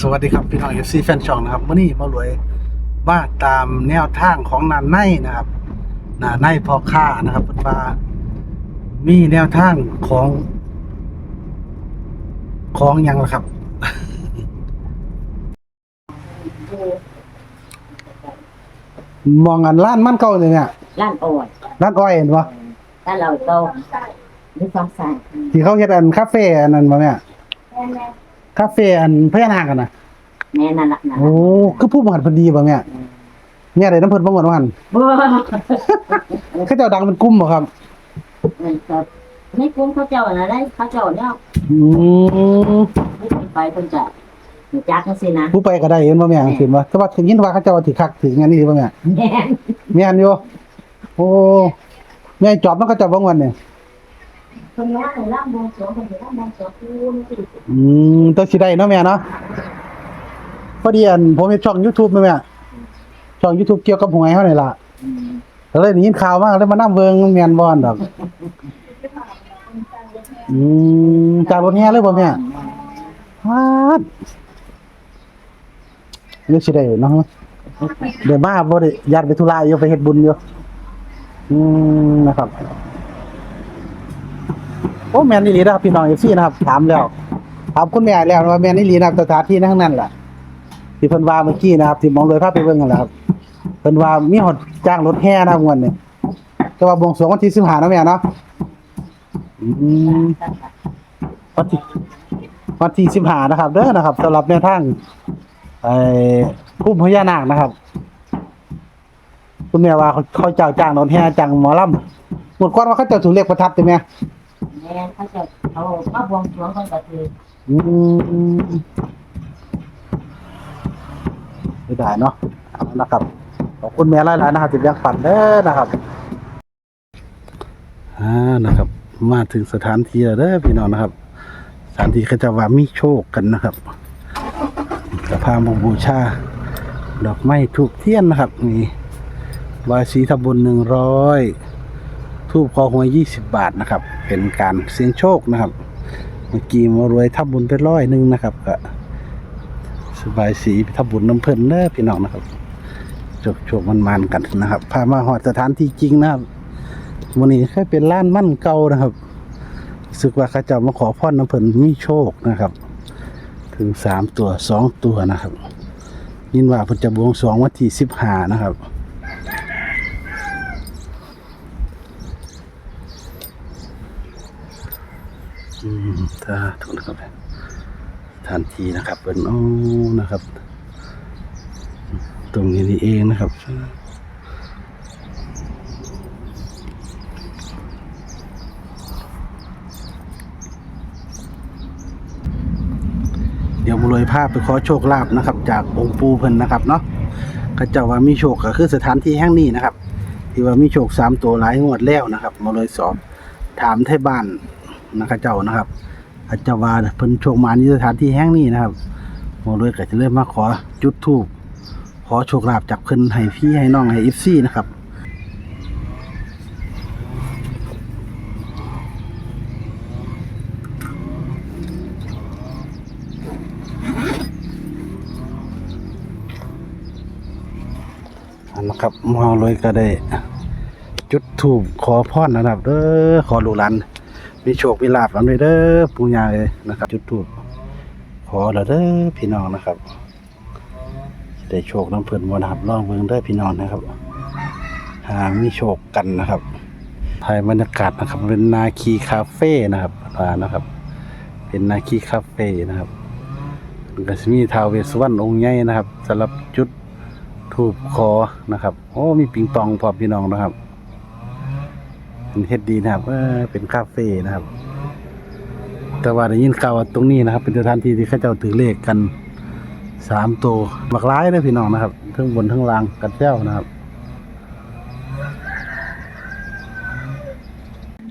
สวัสดีครับพี่น้องเอฟซีแฟนช่องนะครับวันนี้มารวยมาตามแนวทางของนานไนนะครับนานไนพอค่านะครับเพิ่นว่ามีแนวทางของของหยังล่ะครับ มองอันล้านมันเก่าเลยเนี่ยร้านอ่อนร้านอ้อยเห็นปะถ้าเราโตหรือสองสายที่เขาเฮ็ดอันคาเฟ่อันนั้นบ่เนี่ย คาเฟ่อันพญานาคกันนะแม่นั่นละนั่นโอ้คือผู้บังคับพอดีบ่เนี่ยเนี่ยได้น้ำเพิ่นบ่หมดว่าหั่นบ่เขาเจ้าดังเป็นกลุ่มบ่ครับเงินสดในกรุงเขาเจ้าอะไรได้เขาเจ้าเนี่ยอืมไม่ไปเพิ่นจะรู้จักจังซี่นะผู้ไปก็ได้เห็นบ่แม่งเห็นบ่แต่ว่าถึงยินว่าเขาเจ้าว่าสิคักถึงอันนี้บ่แม่แม่นแม่นอยู่โอ้แม่จอบมันก็จะบ่งวันนี่เพิ่นว่าให้ล่ำบวงสรวงเพิ่นสิล่ำบวงสรวงคือมันสิอืมต้องสิได้เนาะแม่เนาะพอดีอันผมเฮ็ดช่อง YouTube แม่แม่ช่อง YouTube เกี่ยวกับหวยเฮานี่ล่ะเลยได้ยินข่าวมาเลยมานํเบิ่งแม่นบ่อนดอก อืมจากรถแห่เลยบ่แม่ฮาดเดี๋ยวสิได้เนาะเดี๋ยวมาบ่ได้ญาติไปธุระอยู่ไปเฮ็ดบุญอยู่อืมนะครับ อ้แม่นอีหลีนะครับพี่น้อง FC นะครับถามแล้วถามคุณแม่แล้วว่าแม่นอีหลีนะครับสถานที่ทั้งนั้นแหละที่เพิ่นว่าเมื่อกี้นะครับที่มองเลยพาไปเบิ่งกันแหละครับเพิ่นว่ามีหดจ้างรถแห่นะครับงวดนี้แต่ว่าบวงสรวงวันที่15นะแม่เนาะอืมวันที่วันที่15นะครับเด้อนะครับสำหรับแนวทางไอ้ผู้พญานาคนะครับ คุณแม่ว่าเขาเจ้าจ้างรถแห่จ้างหมอลำหมดก่อนว่าเขาเจ้าถูกเลขประทัดใช่ไหม แม่นเขาจะเอามาบวงสรวงเพิ่นก็คืออืมไม่ได้เนาะเอานะครับ ขอบคุณแม่หลายๆนะครับที่แบ่งปันเด้อนะครับ อ่า นะครับ มาถึงสถานที่แล้วเด้อพี่น้องนะครับ สถานที่เขาจะว่ามีโชคกันนะครับกระพามาบูชา ดอกไม้ทูบเทียนนะครับนี่บายสีทำบุญหนึ่งร้อยทูบคอหวยยี่สิบบาทนะครับ เป็นการเสี่ยงโชคนะครับ เมื่อกี้มารวยทับบุญไปร้อยหนึ่งนะครับก็สบายสีทับบุญน้ำเพลินเด้อพี่น้องนะครับจบโชคมันมันๆกันนะครับพามาหอดสถานที่จริงนะครับวันนี้แค่เป็นล้านมั่นเก่านะครับสึกว่าเขาเจะมาขอพรน้ำเพลินมีโชคนะครับ ถึงสามตัวสองตัวนะครับ ยินว่าเพิ่นจะบวงสรวงวันที่สิบห้านะครับ ถ้าถูกนะครับทันทีนะครับเป็นโอ้นะครับ ตรงนี้นี่เองนะครับเดี๋ยวบุรยภาพไปขอโชคลาภนะครับ จากองค์ปูเพิ่นนะครับเนาะก็เจ้าว่ามีโชคก็คือสถานที่แห่งนี้นะครับ ที่ว่ามีโชคสามตัวหลายงวดแล้วนะครับมาเลยสอบถามไทยบ้าน นะครับเจ้านะครับอาจารย์ว่าเพิ่นโชคมาที่สถานที่แห่งนี้นะครับมาเลยก็จะเริ่มมาขอจุดธูปขอโชคลาภจากเพิ่นให้พี่ให้น้องให้อีฟซี่นะครับนะครับมอเลยก็ได้ จุดถูกขอพรนะครับเด้อขอลูกหลาน มีโชคมีลาภกันเลยเด้อปู่ย่าเลยนะครับ จุดถูกขอแล้วเด้อพี่น้องนะครับได้โชคน้ำเพิ่นบ่นะครับลองเบิ่งเด้พี่น้องนะครับ หามีโชคกันนะครับถ่ายบรรยากาศนะครับ เป็นนาคีคาเฟ่นะครับพานนะครับ เป็นนาคีคาเฟ่นะครับมันก็จะมีทาวเวสุวรรณองค์ใหญ่นะครับสำหรับจุดทูบคอนะครับ โอ้มีปิงปองพอพี่น้องนะครับ เป็นเฮ็ดดีนะครับเออเป็นคาเฟ่นะครับ แต่ว่าได้ยินข่าวว่าตรงนี้นะครับ เป็นสถานที่ที่เขาเจ้าถือเลขกันสามตัวบักร้ายเลยพี่น้องนะครับทั้งบนทั้งล่างกันเจ้านะครับ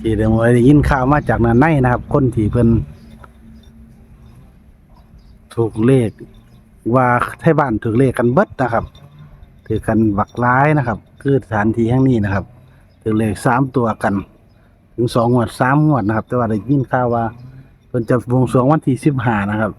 ที่เดี๋ยวได้ยินข่าวมาจากนันในนะครับ คนที่เพิ่นถูกเลขว่าไทยบ้านถูกเลขกันเบิดนะครับ ถือกันบักร้ายนะครับ คือสถานที่แห่งนี้นะครับ ถือเลขสามตัวกัน ถึงสองงวดสามงวดนะครับ แต่ว่าได้ยินข่าวว่าเพิ่นจะบวงสรวงวันที่สิบห้านะครับ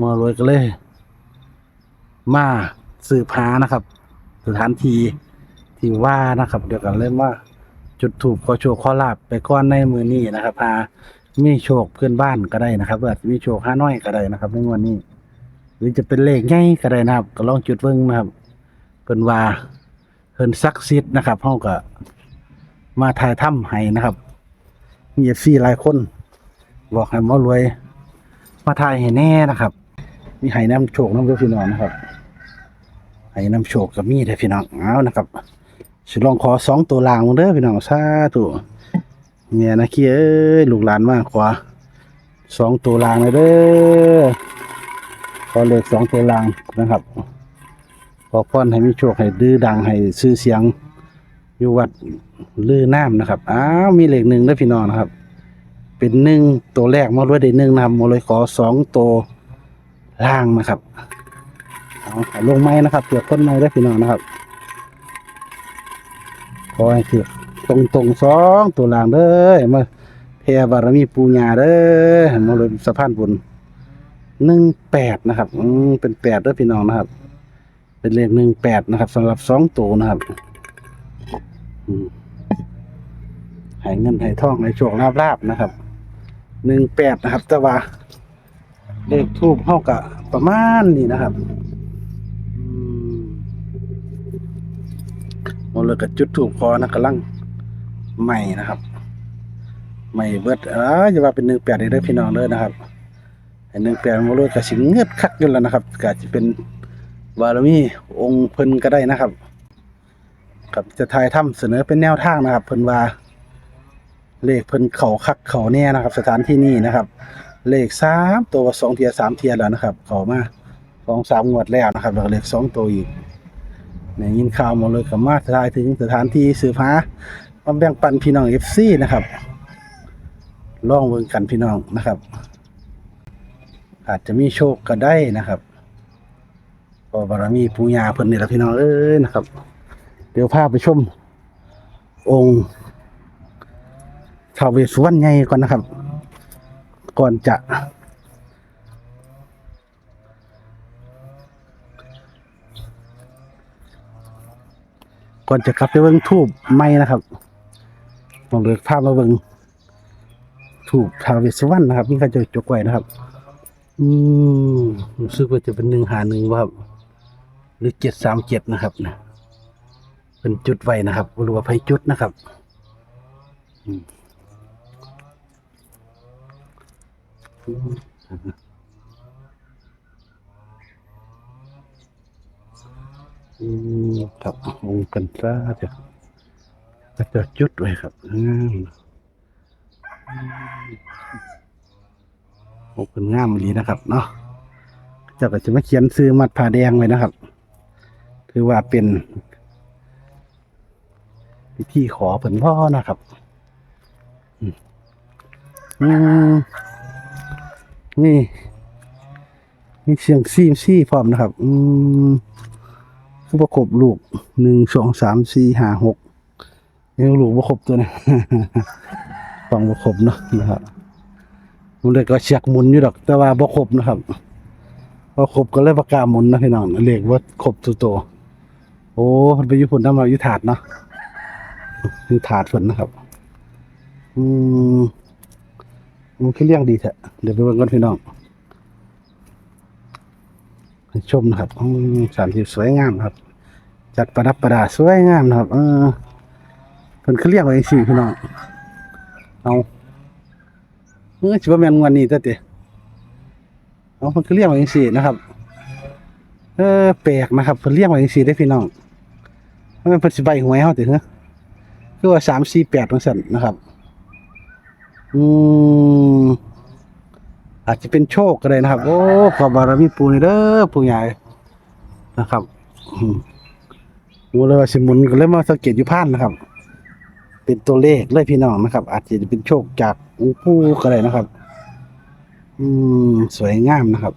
มอรวยก็เลย มาสืบหานะครับ สถานที่ที่ว่านะครับ เดี๋ยวกันเล่นว่า จุดถูกขอโชคขอลาบไปก้อนในมือนี้นะครับพามีโชคเพื่อนบ้านก็ได้นะครับอาจจะมีโชคห้าน้อยก็ได้นะครับในวันนี้หรือจะเป็นเลขใหญ่ก็ได้นะครับ ก็ลองจุดเบิ่งนะครับเพิ่นว่าเพิ่นซักซิดนะครับเฮาก็ มาถ่ายถ้ำให้นะครับ มี FC หลายคน บอกให้หมารวย มาถ่ายให้แน่นะครับ มีให้น้ำโชคน้ำเด้อพี่น้องนะครับให้น้ำโชคกับมีเด้อพี่น้องเอานะครับสิลองขอสองตัวลางเด้อพี่น้องสาธุเมียนะเอ้ยลูกหลานมากขอสองตัวลางเลยเด้อขอเลขสองตัวล่างนะครับ ขอพรให้มีโชคให้ดื้อดังให้ชื่อเสียง อยู่วัดลือน้ำนะครับ อ้าวมีเหลขหนึ่งด้วยพี่น้องนะครับ เป็นหนึ่งตัวแรกมาด้วยได้หนึ่งนะครับมาเลยขอสองตัวล่างนะครับเอาเอาลงไม้นะครับเปลือกต้นไม้ด้วยพี่น้องนะครับขอให้ถือตรงตรงสองตัวล่างเด้อมาแผ่บารมีปูญาเด้อมาเลยสะพานบุญหนึ่งแปดนะครับ อืมเป็นแปดด้วยพี่น้องนะครับ เป็นเลขหนึ่งแปดนะครับสำหรับสองตัวนะครับ ให้เงินให้ทองให้โชคลาภลาบนะครับหนึ่งแปดนะครับ แต่ว่าเลขทูบเท่ากับประมาณนี้นะครับอืมหมดเลยกับจุดทูบคอนะกำลังใหม่นะครับใหม่เบิดเอออย่าว่าเป็นหนึ่งแปดได้พี่น้องเลยนะครับอันหนึ่งแปลงมาเลยก็สิงเงือดคักอยู่แล้วนะครับก็จะเป็นบารมีองค์เพิ่นก็ได้นะครับ กับจะทายถ้ำเสนอเป็นแนวทางนะครับ เพิ่นว่า เลขเพิ่นเขาคักเขาแน่นะครับ สถานที่นี้นะครับ เลขสามตัวสองเทียสามเทียแล้วนะครับเขามาสองสามงวดแล้วนะครับแล้วก็เลขสองตัวอีกเนี่ยยินข่าวหมดเลยกับมาทายถึงสถานที่สืบหามาแบ่งปันพี่น้องเอฟซีนะครับลองเบิ่งกันพี่น้องนะครับ อาจจะมีโชคก็ได้นะครับเพอบารมีปูญาเพิ่นนี่แหละพี่น้องเอ้ยนะครับ เดี๋ยวพาไปชม องค์ทาวเวสุวรรณใหญ่ก่อนนะครับ ก่อนจะ ก่อนจะกลับไปเบิ่งทูบไม้นะครับลองเลือกภาพมาเบิ่งทูบทาวเวสุวรรณนะครับนี่เขาจะจกไว้นะครับ อืมรู้สึกว่าจะเป็นหนึ่งหาหนึ่งว่าหรือเจ็ดสามเจ็ดนะครับนะ เป็นจุดไว้นะครับหรือว่าไฟจุดนะครับอืมอืมครับองค์กันซะจะก็จะจุดไว้ครับอืมโอ้เป็นงามดีนะครับ เนาะเจ้าก็จะมาเขียนซื้อมัดผ้าแดงไว้นะครับ ถือว่าเป็น พิธีขอผลพ่อนะครับอืมอืมนี่มีเสียงซีมซี่พร้อมนะครับ อืมคือประกบลูกหนึ่งสองสามสี่ห้าหกยังลูกประกบตัวนะฟังประกบเนาะนะครับมันเลยก็เชียกหมุนอยู่ดอก แต่ว่าบ่ครบนะครับพอครบก็เลยประกาหมุนนะพี่น้องเลขว่าครบตัวโต โอ้มันไปยู่พุ่นน้ำเรายู่ถาดเนาะ อยู่ถาดฝนนะครับ อืมมันคือเลี้ยงดีแท้เดี๋ยวไปเบิ่งกันพี่น้องชมนะครับอืมสถานที่สวยงามครับ จัดประดับประดาสวยงามนะครับ เออเพิ่นคือเลี้ยงไว้จังซี่พี่น้องเอาเมื่อชิบะแมนงวันนี้ตัวเตะเอามันคือเรียกว่าอย่างสี่นะครับ เออแปลกนะครับเพิ่นเรียกว่าอย่างสี่ได้พี่น้องมันเป็นสิใบหวยเฮาติเหรอ คือว่าสามสี่แปดจังซั่นนะครับ อืมอาจจะเป็นโชคก็ได้นะครับ โอ้ขอบารมีปูนี่เด้อปูใหญ่นะครับอืมรู้เลยว่าสิมุนก็เลยมาสังเกตอยู่ผ่านนะครับ เป็นตัวเลขเลยพี่น้องนะครับ อาจจะเป็นโชคจากองค์ปู่ก็ได้นะครับ อืมสวยงามนะครับ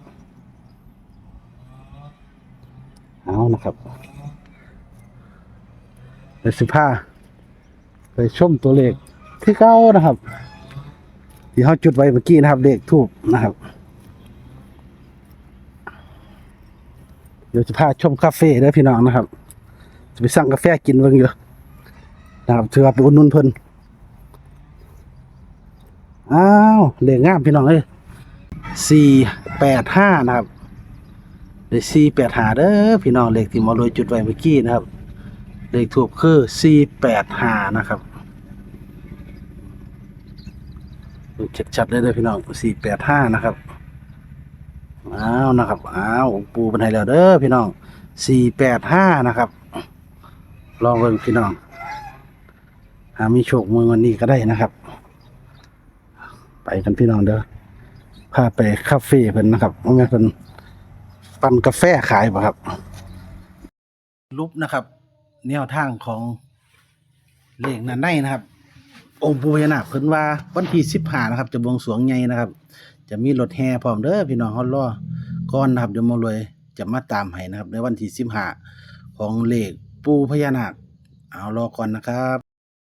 เอานะครับเดี๋ยสิพา ไปชมตัวเลขที่เก้านะครับ ที่เขาจุดไว้เมื่อกี้นะครับ เลขทูบนะครับ เดี๋ยวจะพาชมคาเฟ่เด้อพี่น้องนะครับ จะไปสั่งกาแฟกินเบิ่งอยู่นะครับถือว่าไปอุดหนุนเพิ่นอ้าวเลขงามพี่น้องเอ้ยสี่แปดห้านะครับเลขสี่แปดหาเด้อพี่น้องเลขที่มอรวยจุดไว้เมื่อกี้นะครับ เลขถูกคือสี่แปดห้านะครับดูชัดๆเลยเด้อพี่น้องสี่แปดห้านะครับอ้าวนะครับอ้าวปูเป็นไห้แล้วเด้อพี่น้องสี่แปดห้านะครับ ลองเบิ่งพี่น้องหามีโชคมือวันนี้ก็ได้นะครับ ไปกันพี่น้องเด้อพาไปคาเฟ่เพิ่นนะครับว่าแม่นเพิ่นปั่นกาแฟขายบ่ครับรูปนะครับ แนวทางของเลขนั้นในนะครับ องค์ปู่พญานาคเพิ่นว่าวันที่สิบห้านะครับ จะบวงสรวงใหญ่นะครับ จะมีรถแห่พร้อมเด้อพี่น้องฮอลล่อก้อนนะครับเดี๋ยวมารวยจะมาตามให้นะครับ ในวันที่สิบห้าของเลขปู่พญานาคเอารอก่อนนะครับ